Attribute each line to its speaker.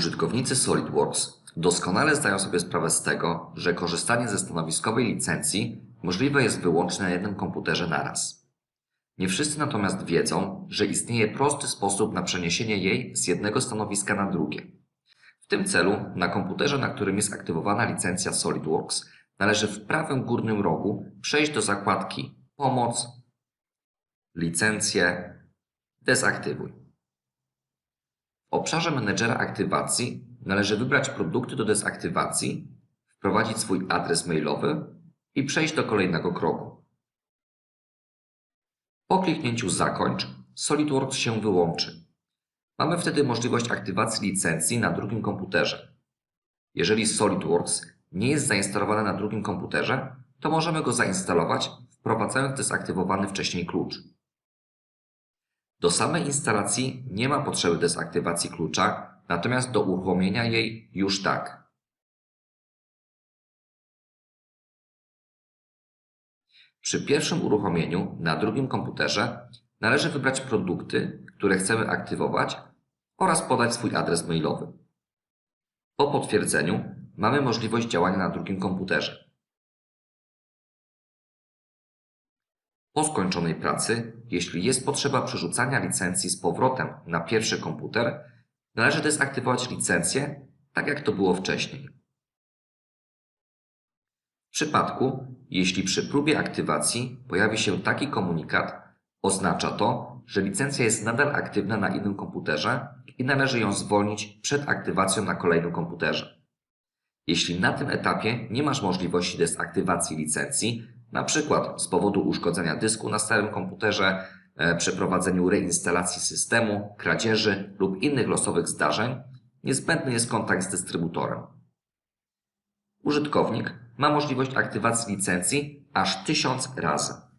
Speaker 1: Użytkownicy SolidWorks doskonale zdają sobie sprawę z tego, że korzystanie ze stanowiskowej licencji możliwe jest wyłącznie na jednym komputerze naraz. Nie wszyscy natomiast wiedzą, że istnieje prosty sposób na przeniesienie jej z jednego stanowiska na drugie. W tym celu na komputerze, na którym jest aktywowana licencja SolidWorks, należy w prawym górnym rogu przejść do zakładki Pomoc, Licencje, Dezaktywuj. Obszarze menedżera aktywacji należy wybrać produkty do dezaktywacji, wprowadzić swój adres mailowy i przejść do kolejnego kroku. Po kliknięciu Zakończ SolidWorks się wyłączy. Mamy wtedy możliwość aktywacji licencji na drugim komputerze. Jeżeli SolidWorks nie jest zainstalowany na drugim komputerze, to możemy go zainstalować wprowadzając dezaktywowany wcześniej klucz. Do samej instalacji nie ma potrzeby dezaktywacji klucza, natomiast do uruchomienia jej już tak. Przy pierwszym uruchomieniu na drugim komputerze należy wybrać produkty, które chcemy aktywować oraz podać swój adres mailowy. Po potwierdzeniu mamy możliwość działania na drugim komputerze. Po skończonej pracy, jeśli jest potrzeba przerzucania licencji z powrotem na pierwszy komputer, należy dezaktywować licencję, tak jak to było wcześniej. W przypadku, jeśli przy próbie aktywacji pojawi się taki komunikat, oznacza to, że licencja jest nadal aktywna na innym komputerze i należy ją zwolnić przed aktywacją na kolejnym komputerze. Jeśli na tym etapie nie masz możliwości dezaktywacji licencji, na przykład z powodu uszkodzenia dysku na starym komputerze, e, przeprowadzeniu reinstalacji systemu, kradzieży lub innych losowych zdarzeń, niezbędny jest kontakt z dystrybutorem. Użytkownik ma możliwość aktywacji licencji aż 1000 razy.